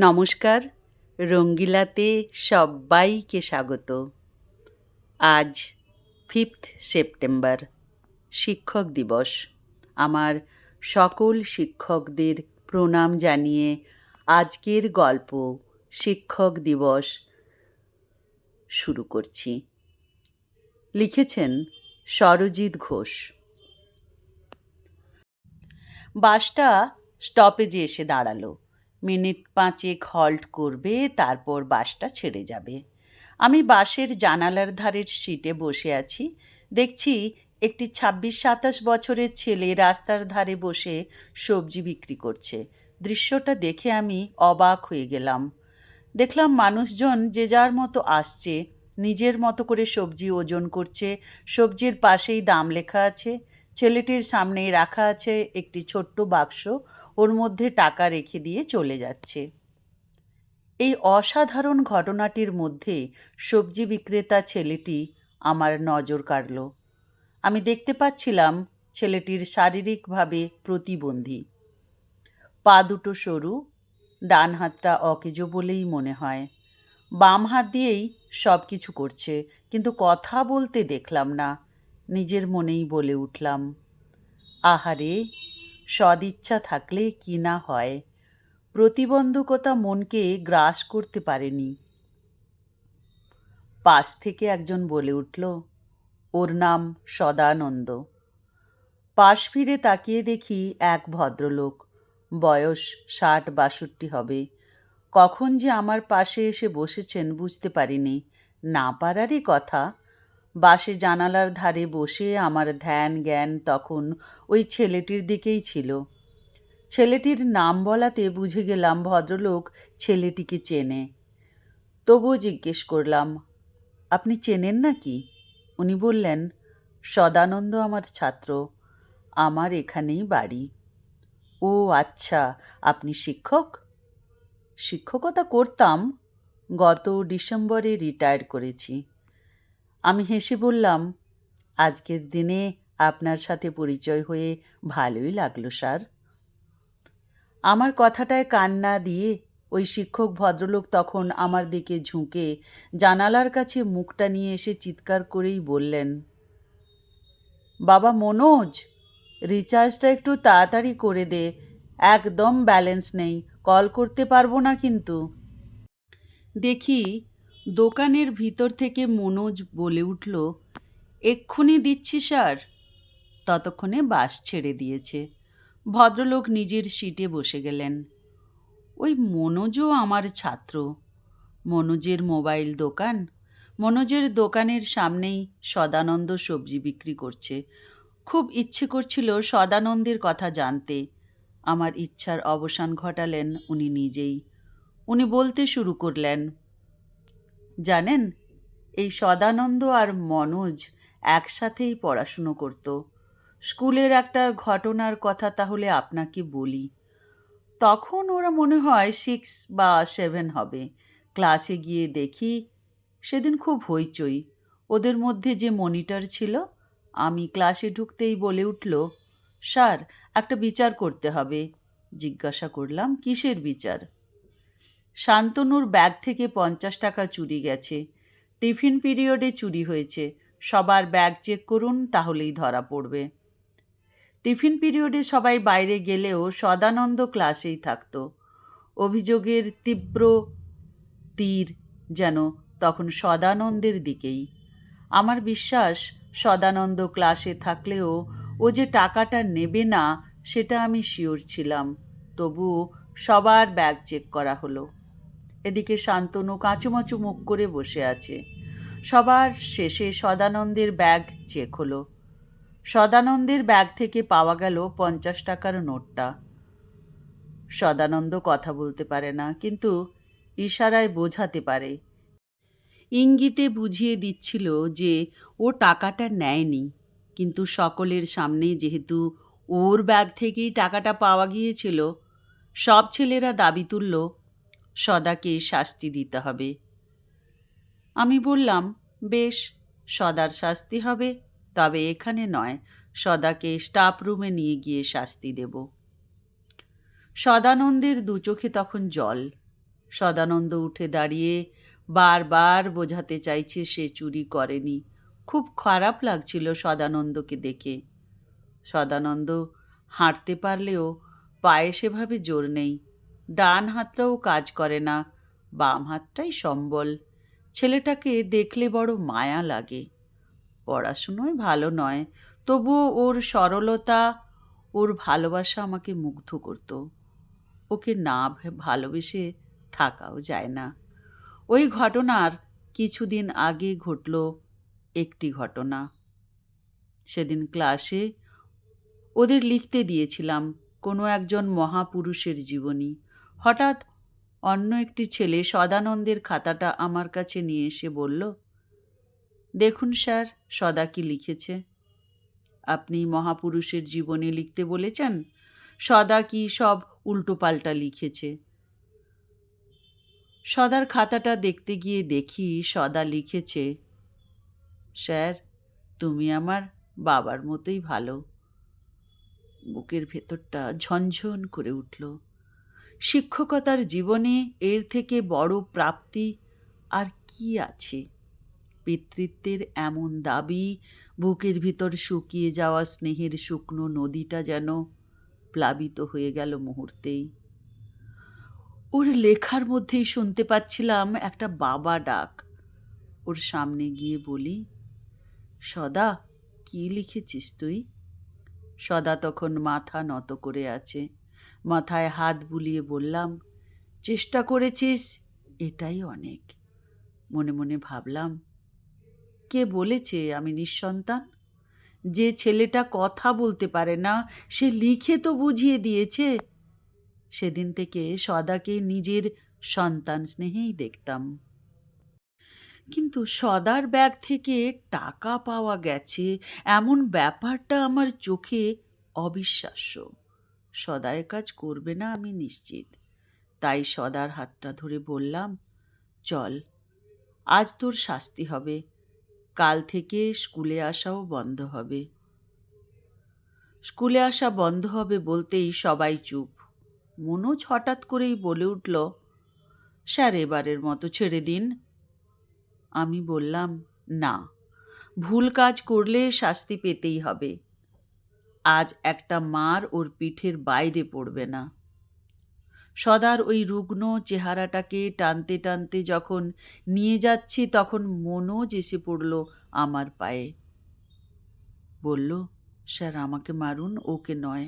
নমস্কার, রঙ্গিলাতে সবাইকে স্বাগত। আজ ফিফথ সেপ্টেম্বর, শিক্ষক দিবস। আমার সকল শিক্ষকদের প্রণাম জানিয়ে আজকের গল্প শিক্ষক দিবস শুরু করছি। লিখেছেন সরজিৎ ঘোষ। বাসটা স্টপেজে এসে দাঁড়াল। মিনিট পাঁচেক হল্ট করবে, তারপর বাসটা ছেড়ে যাবে। আমি বাসের জানালার ধারের সিটে বসে আছি। দেখছি একটি ছাব্বিশ সাতাশ বছরের ছেলে রাস্তার ধারে বসে সবজি বিক্রি করছে। দৃশ্যটা দেখে আমি অবাক হয়ে গেলাম। দেখলাম মানুষজন যে যার মতো আসছে, নিজের মতো করে সবজি ওজন করছে, সবজির পাশেই দাম লেখা আছে, ছেলেটির সামনেই রাখা আছে একটি ছোট্ট বাক্স ওর মধ্যে টাকা রেখে দিয়ে চলে যাচ্ছে। এই অসাধারণ ঘটনাটির মধ্যে সবজি বিক্রেতা ছেলেটি আমার নজর কাড়ল। আমি দেখতে পাচ্ছিলাম ছেলেটির শারীরিকভাবে প্রতিবন্ধী। পা দুটো সরু, ডান হাতটা অকেজো বলেই মনে হয়। বাম হাত দিয়েই সব কিছু করছে, কিন্তু কথা বলতে দেখলাম না, নিজের মনেই বলে উঠলাম, আহারে সদিচ্ছা থাকলে কি না হয়। প্রতিবন্ধকতা মনকে গ্রাস করতে পারেনি। পাশ থেকে একজন বলে উঠল, ওর নাম সদানন্দ। পাশ ফিরে তাকিয়ে দেখি এক ভদ্রলোক, বয়স ষাট বাষট্টি হবে। কখন যে আমার পাশে এসে বসেছেন বুঝতে পারিনি। না পারারই কথা। বাসে জানালার ধারে বসে আমার ধ্যান জ্ঞান তখন ওই ছেলেটির দিকেই ছিল। ছেলেটির নাম বলাতে বুঝে গেলাম ভদ্রলোক ছেলেটিকে চেনে। তবুও জিজ্ঞেস করলাম, আপনি চেনেন নাকি? উনি বললেন, সদানন্দ আমার ছাত্র, আমার এখানেই বাড়ি। ও আচ্ছা আপনি শিক্ষক? শিক্ষকতা করতাম, গত ডিসেম্বরে রিটায়ার করেছি। আমি হেসে বললাম, আজকের দিনে আপনার সাথে পরিচয় হয়ে ভালোই লাগল, স্যার। আমার কথাটায় কান না দিয়ে ওই শিক্ষক ভদ্রলোক তখন আমার দিকে ঝুঁকে জানালার কাছে মুখটা নিয়ে এসে চিৎকার করেই বললেন, বাবা মনোজ, রিচার্জটা একটু তাড়াতাড়ি করে দে, একদম ব্যালেন্স নেই, কল করতে পারব না কিন্তু। দেখি দোকানের ভিতর থেকে মনোজ বলে উঠল, এক্ষুনি দিচ্ছি, স্যার। ততক্ষণে বাস ছেড়ে দিয়েছে। ভদ্রলোক নিজের সিটে বসে গেলেন। ওই মনোজও আমার ছাত্র। মনোজের মোবাইল দোকান? মনোজের দোকানের সামনেই সদানন্দ সবজি বিক্রি করছে। খুব ইচ্ছে করছিল সদানন্দের কথা জানতে। আমার ইচ্ছার অবসান ঘটালেন উনি নিজেই। উনি বলতে শুরু করলেন জানেন? এই সদানন্দ আর মনোজ একসাথেই পড়াশুনো করত। স্কুলের একটা ঘটনার কথা তাহলে আপনাকে বলি। তখন ওরা মনে হয় সিক্স বা সেভেন হবে। ক্লাসে গিয়ে দেখি সেদিন খুব হইচই। ওদের মধ্যে যে মনিটর ছিল, আমি ক্লাসে ঢুকতেই বলে উঠল, স্যার, একটা বিচার করতে হবে। জিজ্ঞাসা করলাম, কিসের বিচার? শান্তনুর ব্যাগ থেকে পঞ্চাশ টাকা চুরি গেছে। টিফিন পিরিয়ডে চুরি হয়েছে। সবার ব্যাগ চেক করুন, তাহলেই ধরা পড়বে। টিফিন পিরিয়ডে সবাই বাইরে গেলেও সদানন্দ ক্লাসেই থাকত। অভিযোগের তীব্র তীর যেন তখন সদানন্দের দিকেই। আমার বিশ্বাস, সদানন্দ ক্লাসে থাকলেও ও যে টাকাটা নেবে না, সেটা আমি শিওর ছিলাম। তবুও সবার ব্যাগ চেক করা হলো। এদিকে শান্তনু কাঁচুমাচু মুখ করে বসে আছে। সবার শেষে সদানন্দের ব্যাগ চেক হলো। সদানন্দের ব্যাগ থেকে পাওয়া গেল পঞ্চাশ টাকার নোটটা। সদানন্দ কথা বলতে পারে না, কিন্তু ইশারায় বোঝাতে পারে। ইঙ্গিতে বুঝিয়ে দিচ্ছিল যে ও টাকাটা নেয়নি, কিন্তু সকলের সামনে যেহেতু ওর ব্যাগ থেকেই টাকাটা পাওয়া গিয়েছিল, সব ছেলেরা দাবি তুলল সদাকে শাস্তি দিতে হবে। আমি বললাম, বেশ, সদার শাস্তি হবে, তবে এখানে নয়, সদাকে স্টাফ রুমে নিয়ে গিয়ে শাস্তি দেব। সদানন্দের দু চোখে তখন জল। সদানন্দ উঠে দাঁড়িয়ে বারবার বোঝাতে চাইছে সে চুরি করেনি। খুব খারাপ লাগছিল সদানন্দকে দেখে। সদানন্দ হাঁটতে পারলেও পায়ে সেভাবে জোর নেই। ডান হাতটাও কাজ করে না, বাম হাতটাই সম্বল। ছেলেটাকে দেখলে বড় মায়া লাগে। পড়াশুনোয় ভালো নয়, তবুও ওর সরলতা, ওর ভালোবাসা আমাকে মুগ্ধ করত। ওকে না ভালোবেসে থাকাও যায় না। ওই ঘটনার কিছুদিন আগে ঘটল একটি ঘটনা। সেদিন ক্লাসে ওদের লিখতে দিয়েছিলাম, কোনো একজন মহাপুরুষের জীবনী। হঠাৎ অন্য একটি ছেলে সদানন্দের খাতাটা আমার কাছে নিয়ে এসে বলল, দেখুন স্যার, সদা কি লিখেছে। আপনি মহাপুরুষের জীবনে লিখতে বলেছেন, সদা কি সব উল্টোপাল্টা লিখেছে। সদার খাতাটা দেখতে গিয়ে দেখি সদা লিখেছে, স্যার, তুমি আমার বাবার মতোই ভালো। বুকের ভেতরটা ঝনঝন করে উঠল। শিক্ষকতার জীবনে এর থেকে বড় প্রাপ্তি আর কি আছে? পিতৃত্বের এমন দাবি, বুকের ভিতর শুকিয়ে যাওয়া স্নেহের শুকনো নদীটা যেন প্লাবিত হয়ে গেল মুহূর্তেই। ওর লেখার মধ্যেই শুনতে পাচ্ছিলাম একটা বাবা ডাক। ওর সামনে গিয়ে বলি, সদা, কি লিখেছিস তুই? সদা তখন মাথা নত করে আছে। মাথায় হাত বুলিয়ে বললাম, চেষ্টা করেছিস? এটাই অনেক। মনে মনে ভাবলাম, কে বলেছে আমি নিঃসন্তান? যে ছেলেটা কথা বলতে পারে না, সে লিখে তো বুঝিয়ে দিয়েছে। সেদিন থেকে সদাকে নিজের সন্তান স্নেহেই দেখতাম। কিন্তু সদার ব্যাগ থেকে টাকা পাওয়া গেছে, এমন ব্যাপারটা আমার চোখে অবিশ্বাস্য। সদায় কাজ করবে না আমি নিশ্চিত। তাই সদার হাতটা ধরে বললাম, চল, আজ তোর শাস্তি হবে, কাল থেকে স্কুলে আসাও বন্ধ হবে। স্কুলে আসা বন্ধ হবে বলতেই সবাই চুপ। মনোজ হঠাৎ করেই বলে উঠল, স্যার, এবারের মতো ছেড়ে দিন। আমি বললাম, না, ভুল কাজ করলে শাস্তি পেতেই হবে। আজ একটা মার ওর পিঠের বাইরে পড়বে না। সদার ওই রুগ্ন চেহারাটাকে টানতে টানতে যখন নিয়ে যাচ্ছি, তখন মনোজ এসে পড়ল আমার পায়ে। বলল, স্যার, আমাকে মারুন, ওকে নয়।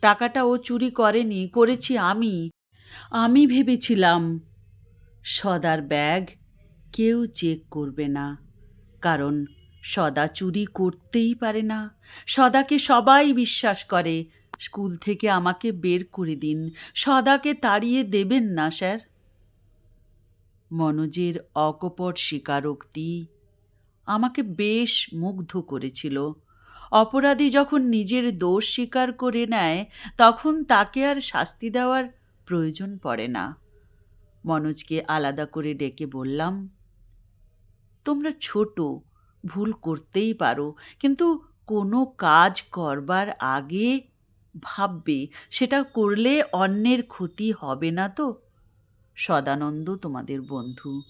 টাকাটা ও চুরি করেনি, করেছি আমি। আমি ভেবেছিলাম সদার ব্যাগ কেউ চেক করবে না, কারণ সদা চুরি করতেই পারে না। সদাকে সবাই বিশ্বাস করে। স্কুল থেকে আমাকে বের করে দিন। সদাকে তাড়িয়ে দেবেন না, স্যার। মনোজের অকপট স্বীকারোক্তি আমাকে বেশ মুগ্ধ করেছিল। অপরাধী যখন নিজের দোষ স্বীকার করে নেয়, তখন তাকে আর শাস্তি দেওয়ার প্রয়োজন পড়ে না। মনোজকে আলাদা করে ডেকে বললাম, তোমরা ছোট ভুল করতেই পারো। কিন্তু কোনো কাজ করবার আগে ভাববে, সেটা করলে অন্যের ক্ষতি হবে না তো? সদানন্দ তোমাদের বন্ধু।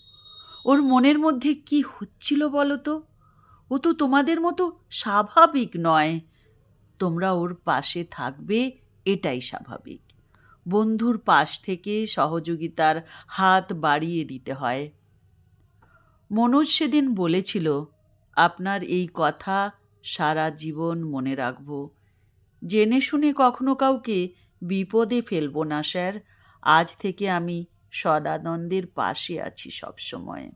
ওর মনের মধ্যে কি হচ্ছিল বলো তো? ও তো তোমাদের মতো স্বাভাবিক নয়। তোমরা ওর পাশে থাকবে, এটাই স্বাভাবিক। বন্ধুর পাশ থেকে সহযোগিতার হাত বাড়িয়ে দিতে হয়। মনোজ সেদিন বলেছিল আপনার এই কথা সারা জীবন মনে রাখব। জেনে শুনে কখনো কাউকে বিপদে ফেলব না, স্যার। আজ থেকে আমি সদানন্দের পাশে আছি সবসময়।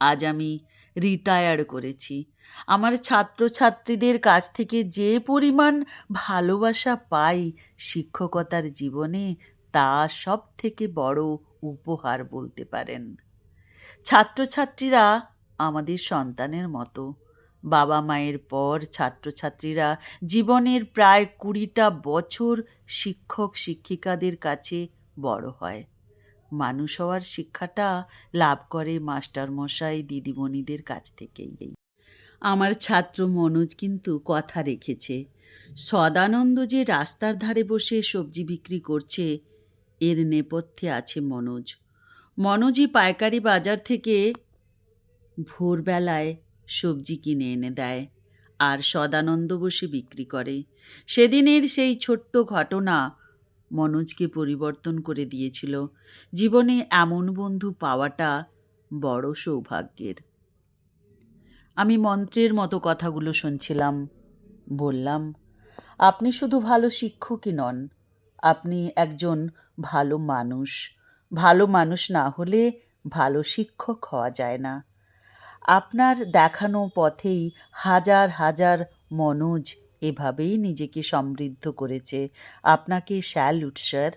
আজ আমি রিটায়ার করেছি। আমার ছাত্রছাত্রীদের কাছ থেকে যে পরিমাণ ভালোবাসা পাই শিক্ষকতার জীবনে, তা সব থেকে বড় উপহার বলতে পারেন। ছাত্রছাত্রীরা আমাদের সন্তানের মতো। বাবা মায়ের পর ছাত্রছাত্রীরা জীবনের প্রায় কুড়িটা বছর শিক্ষক শিক্ষিকাদের কাছে বড় হয়। মানুষ হওয়ার শিক্ষাটা লাভ করে মাস্টারমশাই, দিদিমণিদের কাছ থেকেই। আমার ছাত্র মনোজ কিন্তু কথা রেখেছে, সদানন্দ যে রাস্তার ধারে বসে সবজি বিক্রি করছে, এর নেপথ্যে আছে মনোজ। মনোজই পাইকারি বাজার থেকে ভোরবেলায় সবজি কিনে এনে দেয় আর সদানন্দ বসে বিক্রি করে। সেদিনের সেই ছোট্ট ঘটনা মনোজকে পরিবর্তন করে দিয়েছিল। জীবনে এমন বন্ধু পাওয়াটা বড় সৌভাগ্যের। আমি মন্ত্রের মতো কথাগুলো শুনছিলাম। বললাম, আপনি শুধু ভালো শিক্ষকই নন, আপনি একজন ভালো মানুষ। ভালো মানুষ না হলে ভালো শিক্ষক হওয়া যায় না। আপনার দেখানো পথেই হাজার হাজার মনোজ এভাবেই নিজেকে সমৃদ্ধ করেছে। আপনাকে স্যালুট, স্যার।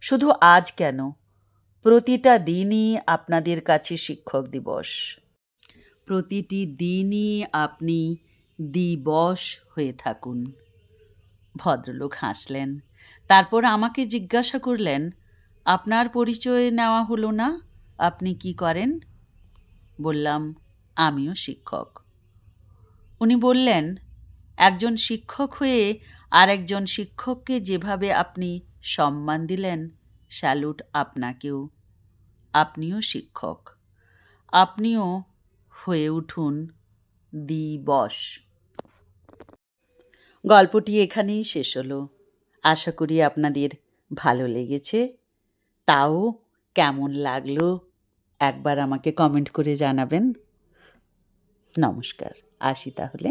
শুধু আজ কেন? প্রতিটা দিনই আপনাদের কাছে শিক্ষক দিবস। প্রতিটি দিনই আপনি দিবস হয়ে থাকুন। ভদ্রলোক হাসলেন। তারপর আমাকে জিজ্ঞাসা করলেন, আপনার পরিচয় নেওয়া হলো না? আপনি কি করেন? বললাম, আমিও শিক্ষক। উনি বললেন, একজন শিক্ষক হয়ে আর একজন শিক্ষককে যেভাবে আপনি সম্মান দিলেন, স্যালুট আপনাকেও। আপনিও শিক্ষক। আপনিও হয়ে উঠুন দিবস। গল্পটি এখানেই শেষ হলো। আশা করি আপনাদের ভালো লেগেছে। তাও কেমন লাগল একবার আমাকে কমেন্ট করে জানাবেন। নমস্কার আসি তাহলে।